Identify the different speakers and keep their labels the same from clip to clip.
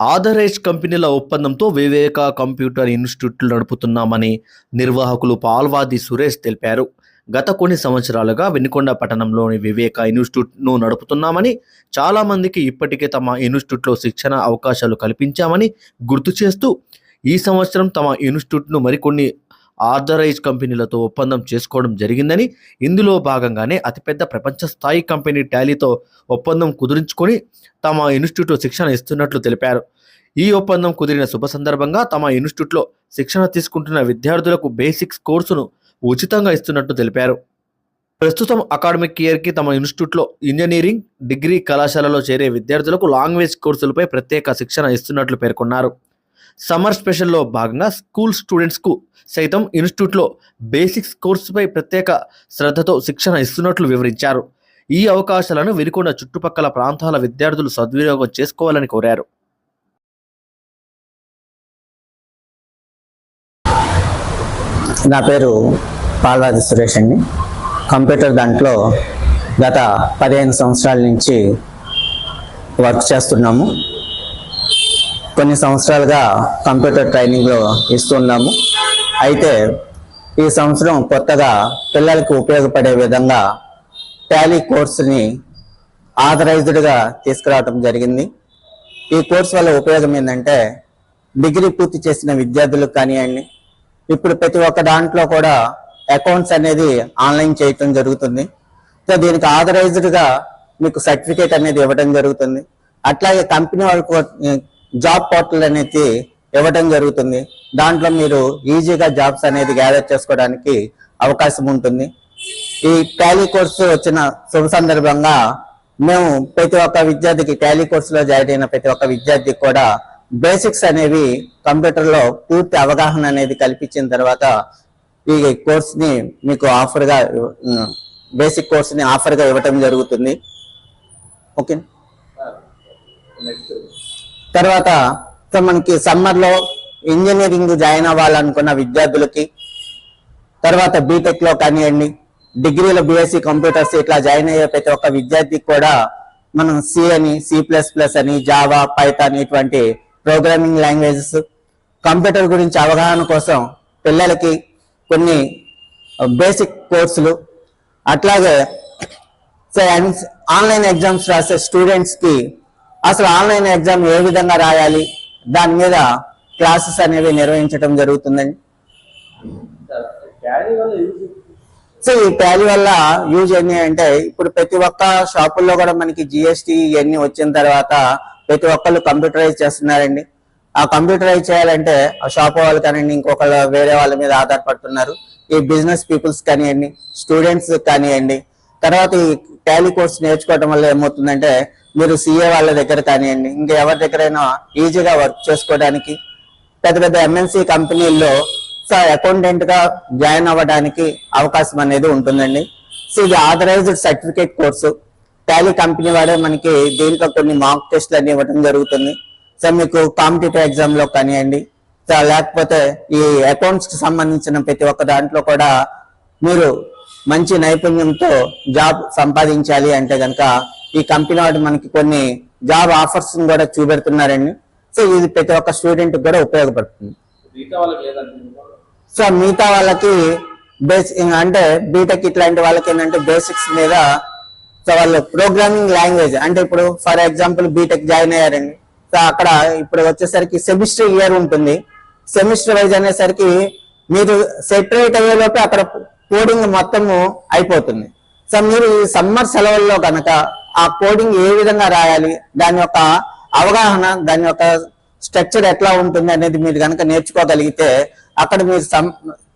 Speaker 1: Authorise కంపెనీల ఒప్పందంతో వివేక computer ఇన్స్టిట్యూట్లు నడుపుతున్నామని నిర్వాహకులు పాల్వాది సురేష్ తెలిపారు. గత కొన్ని సంవత్సరాలుగా వెనుకొండ పట్టణంలోని వివేక ఇన్స్టిట్యూట్ను నడుపుతున్నామని చాలామందికి ఇప్పటికే తమ ఇన్స్టిట్యూట్లో శిక్షణ అవకాశాలు కల్పించామని గుర్తు చేస్తూ ఈ సంవత్సరం తమ ఇన్స్టిట్యూట్ను మరికొన్ని ఆథరైజ్ కంపెనీలతో ఒప్పందం చేసుకోవడం జరిగిందని ఇందులో భాగంగానే అతిపెద్ద ప్రపంచ స్థాయి కంపెనీ టాలీతో ఒప్పందం కుదురించుకొని తమ ఇన్స్టిట్యూట్లో శిక్షణ ఇస్తున్నట్లు తెలిపారు. ఈ ఒప్పందం కుదిరిన శుభ సందర్భంగా తమ ఇన్స్టిట్యూట్లో శిక్షణ తీసుకుంటున్న విద్యార్థులకు బేసిక్స్ కోర్సును ఉచితంగా ఇస్తున్నట్టు తెలిపారు. ప్రస్తుతం అకాడమిక్ ఇయర్కి తమ ఇన్స్టిట్యూట్లో ఇంజనీరింగ్ డిగ్రీ కళాశాలలో చేరే విద్యార్థులకు లాంగ్వేజ్ కోర్సులపై ప్రత్యేక శిక్షణ ఇస్తున్నట్లు పేర్కొన్నారు. సమ్మర్ స్పెషల్లో భాగంగా స్కూల్ స్టూడెంట్స్కు సైతం ఇన్స్టిట్యూట్లో బేసిక్స్ కోర్సుపై ప్రత్యేక శ్రద్ధతో శిక్షణ ఇస్తున్నట్లు వివరించారు. ఈ అవకాశాలను వినుకొండ చుట్టుపక్కల ప్రాంతాల విద్యార్థులు సద్వినియోగం చేసుకోవాలని కోరారు.
Speaker 2: నా పేరు పాల్వాది సురేష్ అండి. కంప్యూటర్ దాంట్లో గత పదిహేను సంవత్సరాల నుంచి వర్క్ చేస్తున్నాము. కొన్ని సంవత్సరాలుగా కంప్యూటర్ ట్రైనింగ్లో ఇస్తున్నాము అయితే ఈ సంవత్సరం కొత్తగా పిల్లలకు ఉపయోగపడే విధంగా టాలీ కోర్సుని ఆథరైజ్డ్గా తీసుకురావడం జరిగింది. ఈ కోర్సు వల్ల ఉపయోగం ఏంటంటే డిగ్రీ పూర్తి చేసిన విద్యార్థులకు కానివ్వండి ఇప్పుడు ప్రతి ఒక్క దాంట్లో కూడా అకౌంట్స్ అనేది ఆన్లైన్ చేయటం జరుగుతుంది. సో దీనికి ఆథరైజ్డ్గా మీకు సర్టిఫికేట్ అనేది ఇవ్వడం జరుగుతుంది. అట్లాగే కంపెనీ వాళ్ళకు జాబ్ పోర్టల్ అనేది ఇవ్వడం జరుగుతుంది. దాంట్లో మీరు ఈజీగా జాబ్స్ అనేది గ్యాదర్ చేసుకోవడానికి అవకాశం ఉంటుంది. ఈ టాలీ కోర్సు వచ్చిన శుభ సందర్భంగా మేము ప్రతి ఒక్క విద్యార్థికి టాలీ కోర్సులో జాయిన్ అయిన ప్రతి ఒక్క విద్యార్థికి కూడా బేసిక్స్ అనేవి కంప్యూటర్లో పూర్తి అవగాహన అనేది కల్పించిన తర్వాత ఈ కోర్స్ని మీకు ఆఫర్గా బేసిక్ కోర్స్ని ఆఫర్గా ఇవ్వటం జరుగుతుంది. ఓకే? తర్వాత సో మనకి సమ్మర్లో ఇంజనీరింగ్ జాయిన్ అవ్వాలనుకున్న విద్యార్థులకి తర్వాత బీటెక్లో కానివ్వండి డిగ్రీలో బీఎస్సీ కంప్యూటర్స్ ఇట్లా జాయిన్ అయ్యే ప్రతి ఒక్క విద్యార్థికి కూడా మనం సి అని సి ప్లస్ ప్లస్ అని జావా పైథాన్ ఇటువంటి ప్రోగ్రామింగ్ లాంగ్వేజెస్ కంప్యూటర్ గురించి అవగాహన కోసం పిల్లలకి కొన్ని uh, బేసిక్ కోర్సులు అట్లాగే ఆన్లైన్ ఎగ్జామ్స్ రాసే స్టూడెంట్స్కి అసలు ఆన్లైన్ ఎగ్జామ్ ఏ విధంగా రాయాలి? దాని మీద క్లాసెస్ అనేవి నిర్వహించడం జరుగుతుందండి సో ఈ ట్యాలీ వల్ల యూజ్ ఏంటి అంటే ఇప్పుడు ప్రతి ఒక్క షాపుల్లో కూడా మనకి జిఎస్టి ఇవన్నీ వచ్చిన తర్వాత ప్రతి ఒక్కళ్ళు కంప్యూటరైజ్ చేస్తున్నారండి. ఆ కంప్యూటరైజ్ చేయాలంటే ఆ షాప్ వాళ్ళు కానివ్వండి ఇంకొకళ్ళ వేరే వాళ్ళ మీద ఆధారపడుతున్నారు. ఈ బిజినెస్ పీపుల్స్ కానివ్వండి స్టూడెంట్స్ కానివ్వండి. తర్వాత ఈ టాలీ కోర్స్ నేర్చుకోవడం వల్ల ఏమవుతుందంటే మీరు సీఏ వాళ్ళ దగ్గర కానివ్వండి ఇంకా ఎవరి దగ్గరైనా ఈజీగా వర్క్ చేసుకోవడానికి పెద్ద పెద్ద ఎంఎన్సీ కంపెనీల్లో అకౌంటెంట్గా జాయిన్ అవ్వడానికి అవకాశం అనేది ఉంటుందండి. సో ఇది authorised certificate course Tally company వాడే మనకి దీంట్లో కొన్ని మార్క్ టెస్ట్లు అన్ని ఇవ్వడం జరుగుతుంది. సో మీకు కాంపిటేటివ్ ఎగ్జామ్లో కానివ్వండి సో లేకపోతే ఈ అకౌంట్స్కి సంబంధించిన ప్రతి ఒక్క దాంట్లో కూడా మీరు మంచి నైపుణ్యంతో జాబ్ సంపాదించాలి అంటే కనుక ఈ కంపెనీ వాడు మనకి కొన్ని జాబ్ ఆఫర్స్ కూడా చూపెడుతున్నారండి. సో ఇది ప్రతి ఒక్క స్టూడెంట్ కూడా ఉపయోగపడుతుంది. సో మిగతా వాళ్ళకి బేస్ అంటే బీటెక్ ఇట్లాంటి వాళ్ళకి ఏంటంటే బేసిక్స్ మీద సో వాళ్ళు ప్రోగ్రామింగ్ లాంగ్వేజ్ అంటే ఇప్పుడు ఫర్ ఎగ్జాంపుల్ బీటెక్ జాయిన్ అయ్యారండి. సో అక్కడ ఇప్పుడు వచ్చేసరికి సెమిస్టర్ ఇయర్ ఉంటుంది. సెమిస్టర్ వైజ్ అనేసరికి మీరు సెపరేట్ అయ్యేలోపు అక్కడ కోడింగ్ మొత్తము అయిపోతుంది. సో మీరు ఈ సమ్మర్ సెలవుల్లో కనుక ఆ కోడింగ్ ఏ విధంగా రాయాలి దాని యొక్క అవగాహన దాని యొక్క స్ట్రక్చర్ ఎట్లా ఉంటుంది అనేది మీరు కనుక నేర్చుకోగలిగితే అక్కడ మీరు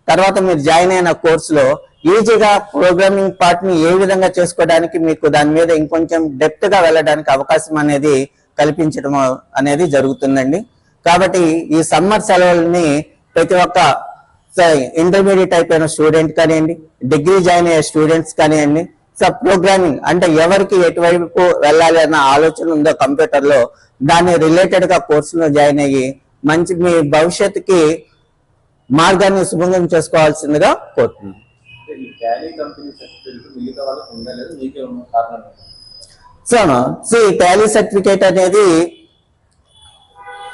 Speaker 2: తర్వాత మీరు జాయిన్ అయిన కోర్సులో ఈజీగా ప్రోగ్రామింగ్ పార్ట్ని ఏ విధంగా చేసుకోవడానికి మీకు దాని మీద ఇంకొంచెం డెప్త్గా వెళ్ళడానికి అవకాశం అనేది కల్పించడం అనేది జరుగుతుందండి. కాబట్టి ఈ సమ్మర్ సెలవుల్ని ప్రతి ఒక్క ఇంటర్మీడియట్ అయిపోయిన స్టూడెంట్ కానివ్వండి డిగ్రీ జాయిన్ అయ్యే స్టూడెంట్స్ కానివ్వండి సో ప్రోగ్రామింగ్ అంటే ఎవరికి ఎటువైపు వెళ్ళాలి అన్న ఆలోచన ఉందో కంప్యూటర్లో దాని రిలేటెడ్గా కోర్సులో జాయిన్ అయ్యి మంచి మీ భవిష్యత్తుకి మార్గాన్ని సుభంగం చేసుకోవాల్సిందిగా కోరుతున్నాను సో సి టాలీ సర్టిఫికేట్ అనేది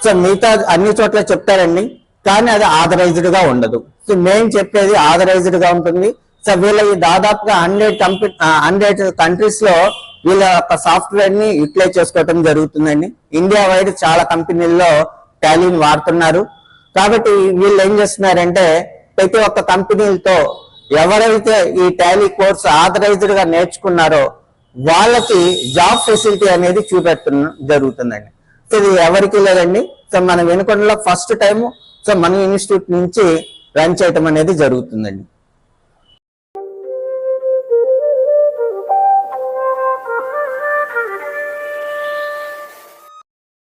Speaker 2: సో మిగతా అన్ని చోట్ల చెప్తారండి కానీ అది ఆథరైజ్డ్గా ఉండదు. సో మేము చెప్పేది ఆథరైజ్డ్గా ఉంటుంది సో వీళ్ళ ఈ దాదాపుగా హండ్రెడ్ కంపెనీ హండ్రెడ్ కంట్రీస్లో వీళ్ళ యొక్క సాఫ్ట్వేర్ని యూటిలైజ్ చేసుకోవటం జరుగుతుందండి. ఇండియా వైడ్ చాలా కంపెనీల్లో టాలీని వాడుతున్నారు. కాబట్టి వీళ్ళు ఏం చేస్తున్నారంటే ప్రతి ఒక్క కంపెనీలతో ఎవరైతే ఈ టాలీ కోర్స్ ఆథరైజ్డ్గా నేర్చుకున్నారో వాళ్ళకి జాబ్ ఫెసిలిటీ అనేది చూపెట్టడం జరుగుతుందండి. సో ఇది ఎవరికి లేదండి. సో మన వెనుకొండలో ఫస్ట్ టైం సో మన ఇన్స్టిట్యూట్ నుంచి రన్ చేయటం అనేది జరుగుతుందండి.